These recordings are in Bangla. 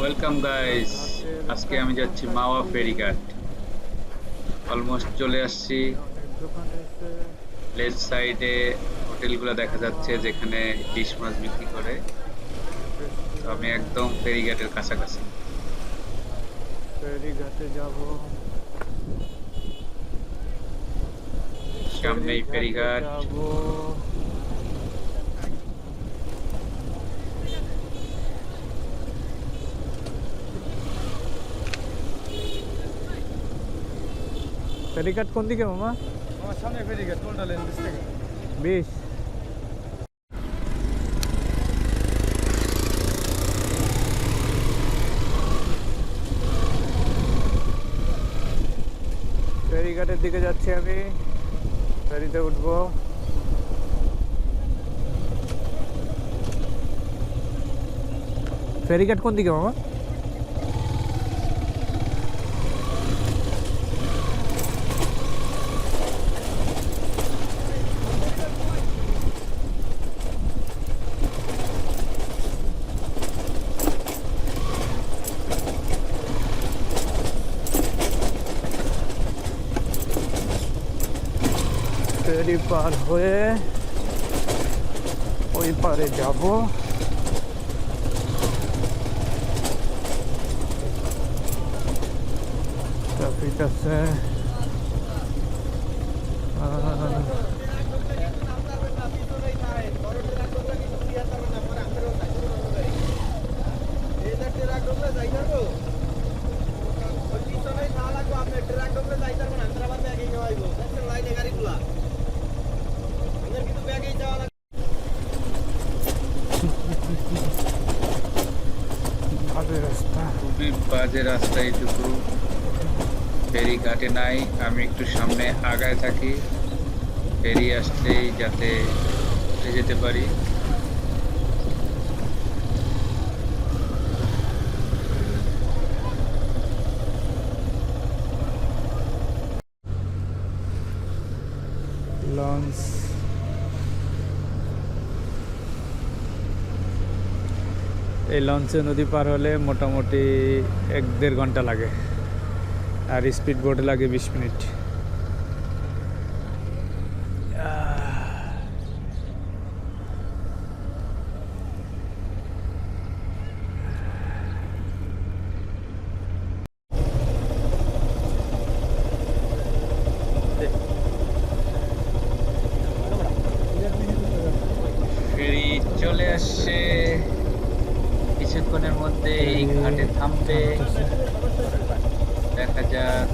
ওয়েলকাম গাইস আজকে আমি যাচ্ছি মাওয়া ফেরিঘাট অলমোস্ট চলে আসছি। লেফট সাইডে হোটেলগুলো দেখা যাচ্ছে যেখানে ডিশ মাছ বিক্রি করে। তো আমি একদম ফেরিঘাটের কাছাকাছি। ফেরিঘাটে যাব। সামনেই ফেরিঘাট ফেরিঘাট কোন দিকে মামা? আমার সামনে ফেরিঘাট কোনটা লেন বিশ টাকা বিশ। ফেরিঘাটের দিকে যাচ্ছি আমি। ফেরিতে উঠবো। ফেরিঘাট কোন দিকে মামা? ফেরি পার হয়ে ওই পারে যাব। ট্রাফিক আছে। খুবই রাস্তায় রাস্তা এইটুকু ফেরিঘাটে নাই, আমি একটু সামনে আগায় থাকি। ফেরি আসতেই যাতে যেতে পারি লঞ্চ এই লঞ্চে নদী পার হলে মোটামুটি এক দেড় ঘণ্টা লাগে। আর স্পিড বোটে লাগে বিশ মিনিট। চলে আসছে। কিছুক্ষণের মধ্যে এই ঘাটে থামবে। দেখা যাক।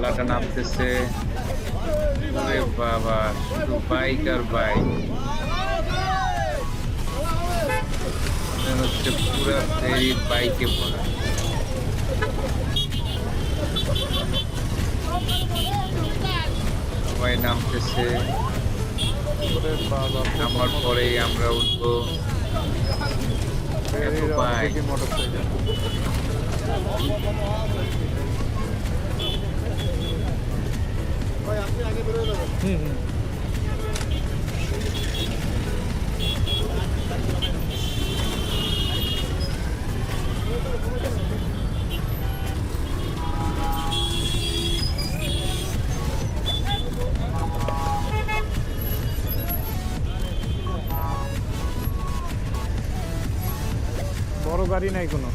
ডালাটা নামতেছে। বাবা শুধু বাইক আর বাইক। হচ্ছে পুরো ফেরি বাইকে ভরা সবাই নামতেছে। নামার পরেই আমরা উঠবো। ফেরির ভাই। অর্ধেকই মোটরসাইকেল বড় গাড়ি নাই কোনো।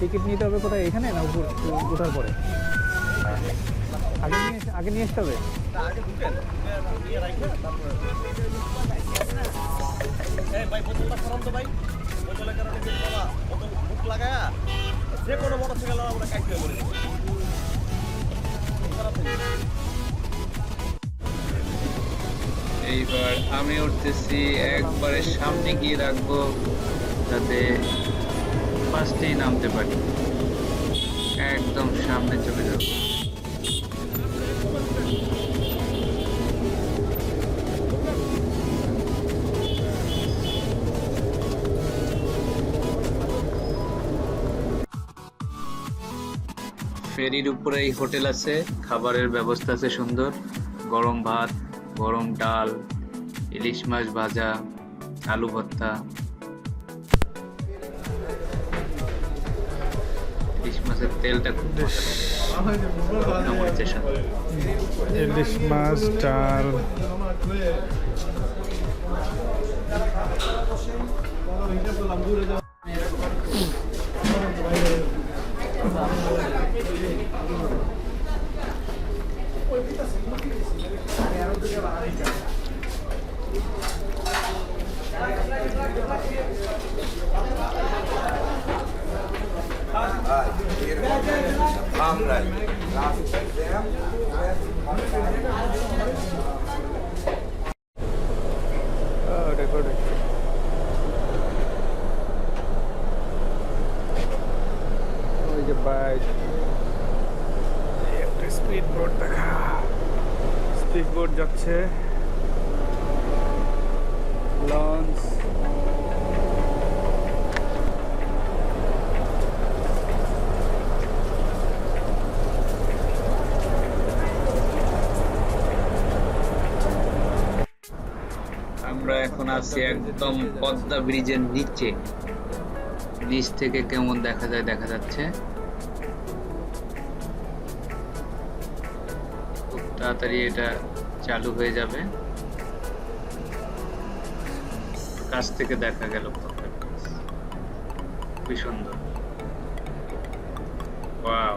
টিকিট নিতে হবে কোথায়? এখানে না উপর ওঠার পরে? আগে নিয়ে আগে নিয়ে আসতে হবে? লাগায়া যে কোনো মোটরসাইকেল আমরা হয়ে। এইবার আমি উঠতেছি একবারে সামনে গিয়ে রাখব যাতে ফার্স্টেই নামতে পারি। একদম সামনে চলে যাব। ফেরির উপরেই হোটেল আছে, খাবারের ব্যবস্থা আছে সুন্দর। গরম ভাত, গরম ডাল, ইলিশ মাছ ভাজা, আলু ভর্তা। ইলিশ মাছের তেলটা খুব মরিচের সাথে। ইলিশ মাছ ডাল বোট যাচ্ছে। লঞ্চ। আমরা এখন আছি একদম পদ্মা ব্রিজের নিচে। নিচ থেকে কেমন দেখা যায়, দেখা যাচ্ছে। খুব তাড়াতাড়ি এটা চালু হয়ে যাবে। কাছ থেকে দেখা গেল খুবই সুন্দর। ওয়াও।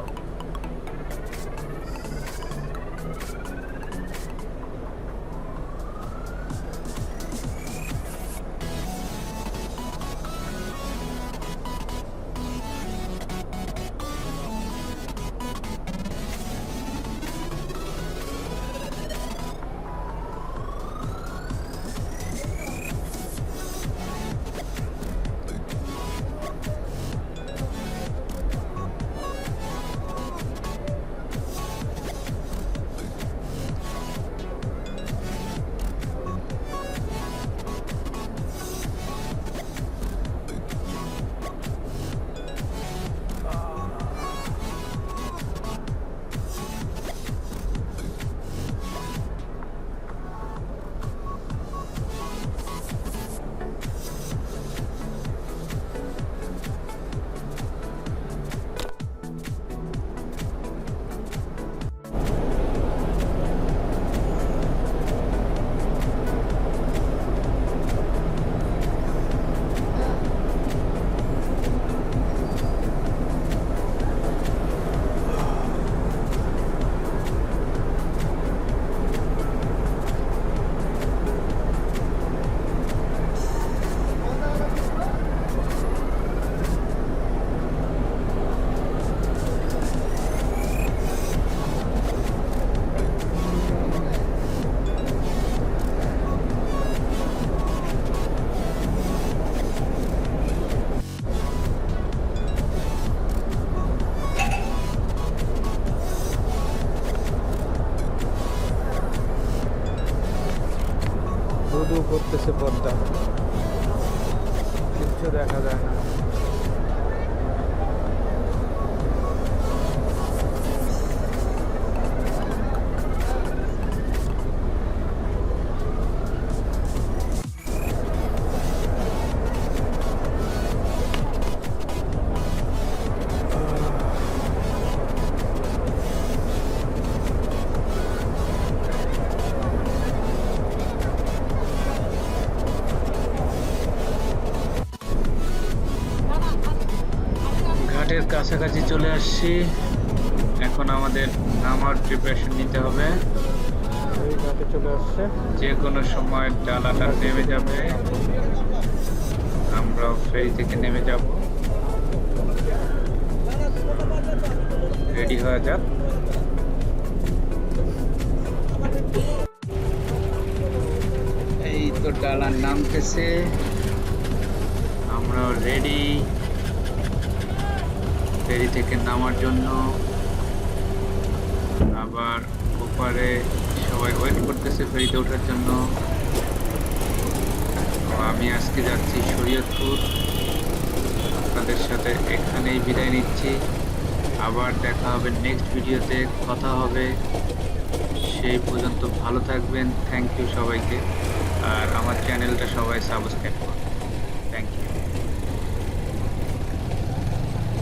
ঘাটের কাছাকাছি চলে আসছি। এখন আমাদের নামার প্রিপারেশন নিতে হবে। চলে আসছে। যে কোনো সময় ডালাটা নেমে যাবে। আমরাও ফেরি থেকে নেমে যাব। রেডি হয়ে যাক। এই তো ডালা নামতেছে। আমরাও রেডি। ফেরি থেকে নামার জন্য আবার ওপারে সবাই ওয়েট করতেছে ফেরিতে ওঠার জন্য। আমি আজকে যাচ্ছি শরীয়তপুর। আপনাদের সাথে এখানেই বিদায় নিচ্ছি। আবার দেখা হবে নেক্সট ভিডিওতে। কথা হবে। সেই পর্যন্ত ভালো থাকবেন। থ্যাংক ইউ সবাইকে। আর আমার চ্যানেলটা সবাই সাবস্ক্রাইব